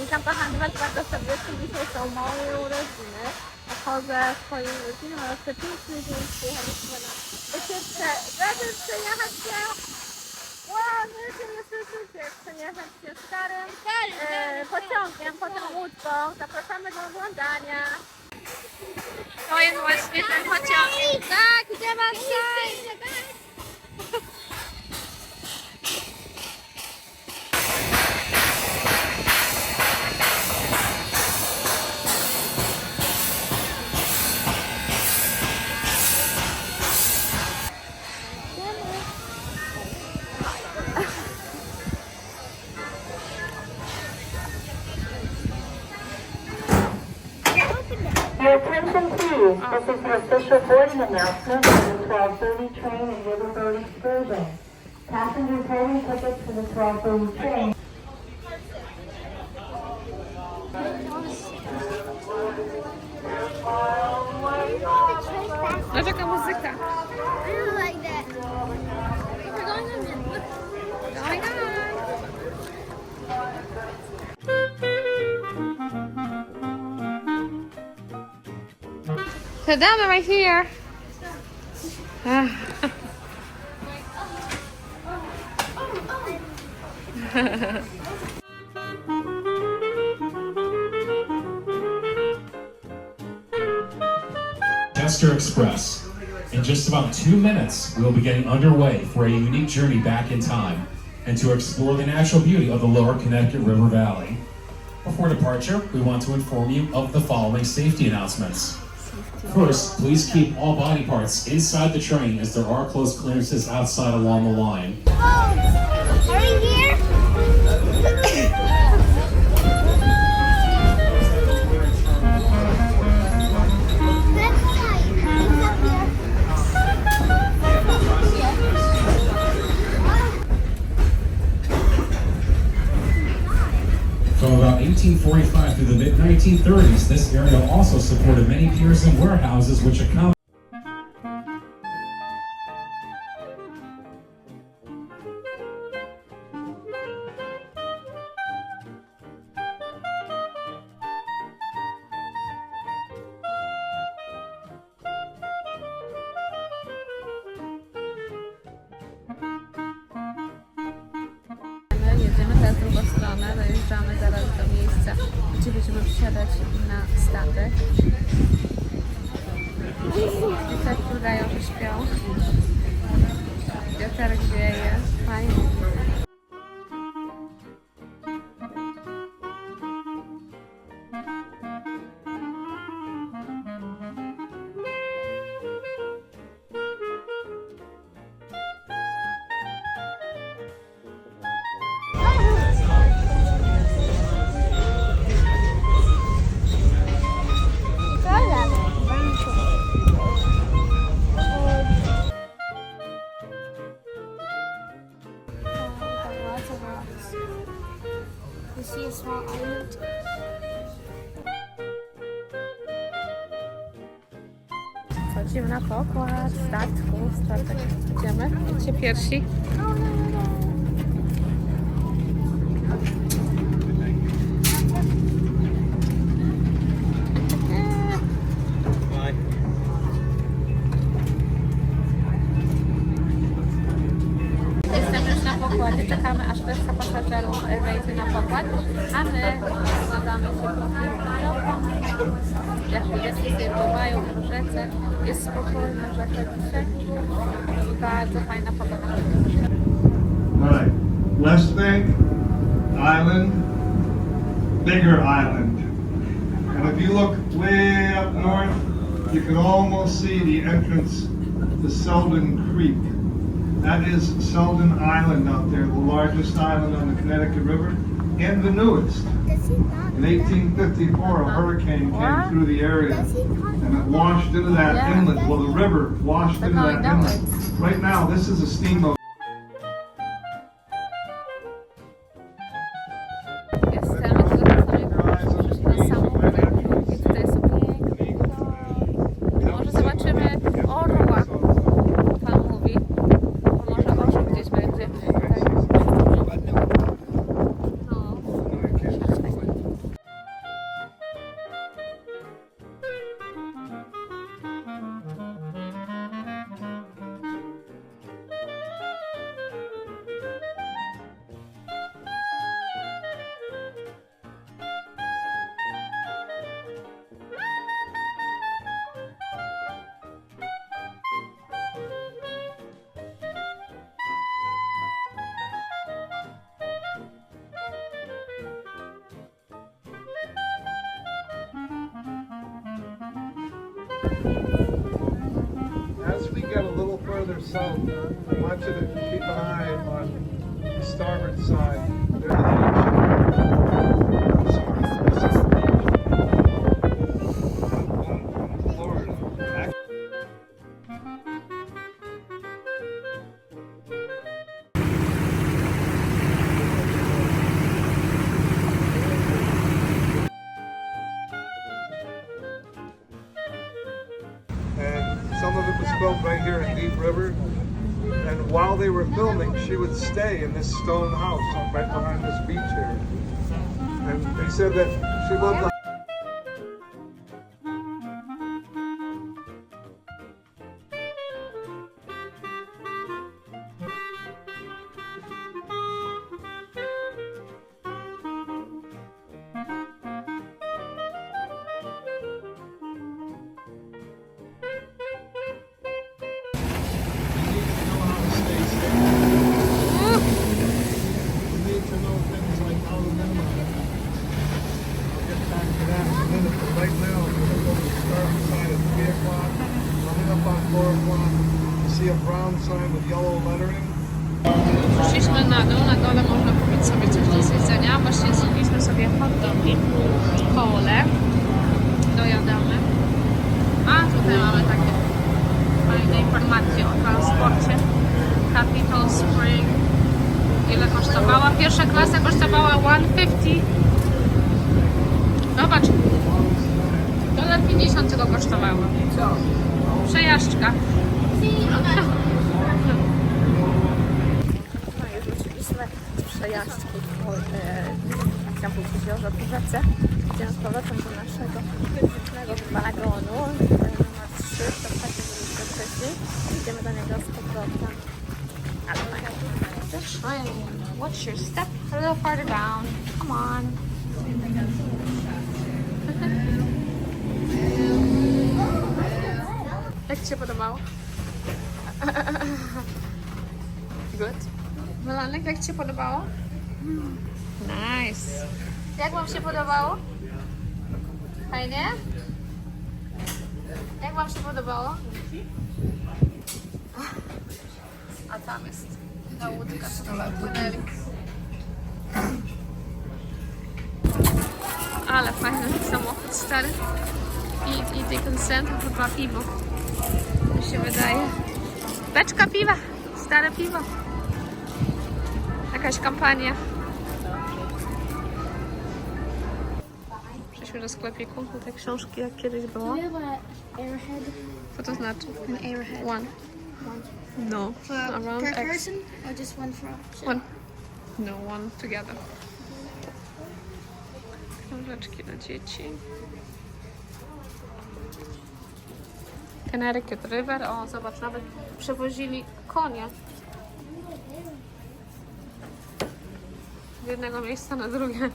Witam kochani, bardzo serdecznie. Dzisiaj są moje urodziny. Chodzę swoim rodzinom, ale chcę piękny dzień. Przyjechaliśmy na wycieczkę, żeby przejechać się Wow, wiecie, nie słyszycie, przejechać się starym e, pociągiem, potem łódką. Zapraszamy do oglądania. To jest właśnie ten pociąg. Tak, idziemy tutaj. This is the official boarding announcement for the 1230 train and Riverboat excursion. Passengers holding tickets for the 1230 train jaka muzyka. Sit down right here. Chester Express. In just about two minutes, we'll be getting underway for a unique journey back in time and to explore the natural beauty of the lower Connecticut River Valley. Before departure, we want to inform you of the following safety announcements. First, please keep all body parts inside the train as there are closed clearances outside along the line. Oh, Are we here? That's tight. It's up here. From about 1845 through the mid 1930s, this area also supported many piers and warehouses which. My Jedziemy teraz do gdzie będziemy wsiadać na statek. Dzieciaki udają, że śpią. Wiaterek wieje, fajnie. Na pokładzie, czekamy aż reszta pasażerów wejdzie na pokład, a my składamy się po Jak sobie pływają w rzece, jest spokojna rzeka dzisiaj pogoda. Right. West Bank Island, bigger island. And if you look way up north, you can almost see the entrance to Selden Creek. That is Selden Island out there, the largest island on the Connecticut River and the newest. Does he not? In 1854, a hurricane came through the area Does he not? and it washed into that inlet. Well, the river washed into that inlet. Right now, this is a steamboat. As we get a little further south, uh, I want you to keep an eye on the starboard side. There's she would stay in this stone house right behind this beach here. And they said that she loved the Pierwsza klasa kosztowała 150. Zobacz. Dolar 50 tylko kosztowała. Przejażdżka. No i wróciliśmy z przejażdżki po e, kampu jeziorze po rzece. Idziemy z powrotem do naszego pięknego wagonu e, numer 3, to tak byliśmy wcześniej. Idziemy do niego z powrotem. Ale fajnie. The. Watch your step a little farther down. Come on. Jak Ci się podobało? Good. Melanek, jak Ci się podobało? Nice. Jak Wam się podobało? Fajnie? Jak Wam się podobało? A tam jest ta łódka, co płynęli. Ale fajny samochód stary. I, i tej konsent chyba piwo. Mi się wydaje. Beczka piwa. Stare piwo. Jakaś kampania. Przejdźmy do sklepiku. Te książki jak kiedyś było. Co to znaczy? An. One. No. For Around per X. person or just one for all? One. No, one together. Książeczki dla dzieci. Connecticut River. O, zobacz, nawet przewozili konie. Z jednego miejsca na drugie.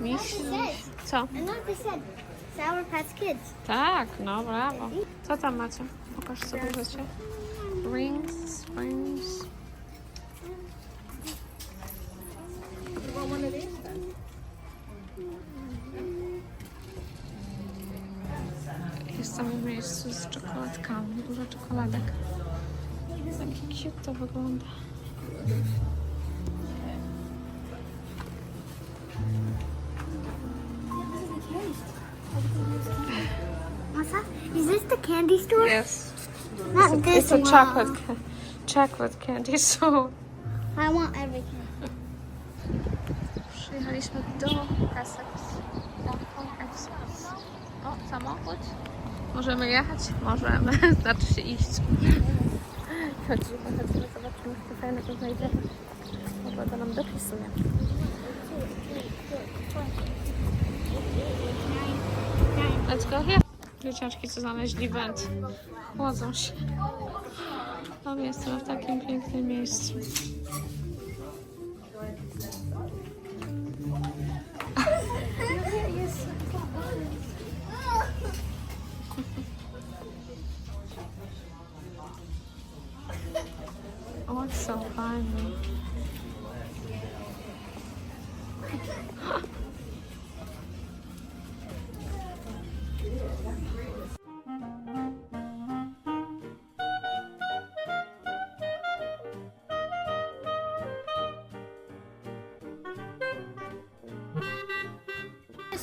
Miś. Co? They said, Sour Patch Kids. Tak, no brawo. Co tam macie? Pokaż co bierzecie. Rings, springs. You want one of these? Jest tam miejscu z czekoladkami, dużo czekoladek. Taki cute to wygląda. Masa, is this the candy store? Yes. Not this It's a one. chocolate, ca- chocolate candy store. I want everything. Przyjechaliśmy do Essex. Essex. O, samochód. Możemy jechać? Możemy. Znaczy się iść. Chodzimy, chodzimy, zobaczymy, co fajnego znajdziemy. Pogoda nam dopisuje. Let's go here. Dzieciaczki, co znaleźli węd. Chłodzą się. A my jesteśmy w takim pięknym miejscu.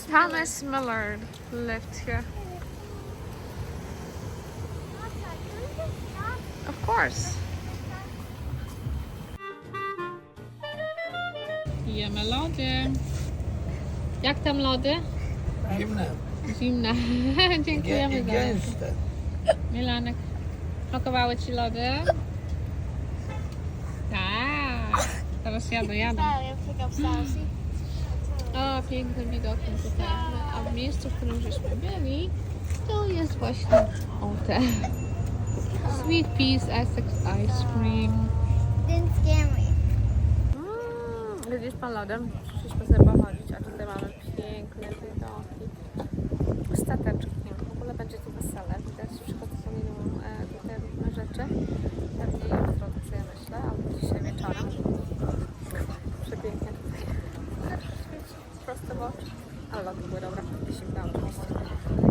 Thomas Millard lived here. Of course. Jemy lody. Jak tam lody? Zimne Zimne. Dziękujemy za gęste. Milanek, smakowały Ci lody? Tak. Teraz jadę, jadę. O, pięknym widokiem tutaj. A w miejscu, w którym żeśmy byli, to jest właśnie o te Sweet Peas Essex Ice Cream. Didn't scare me. Widzisz pan lodem? Przyszliśmy sobie pochodzić, a tutaj mamy piękne widoki. Stateczki. W ogóle będzie to wesele. Widać, przygotowują e, tutaj różne rzeczy. Pewnie jutro, tak sobie myślę, albo dzisiaj wieczorem. Przepięknie tutaj. po prostu, bo... Ale to było dobra, 10 dałam.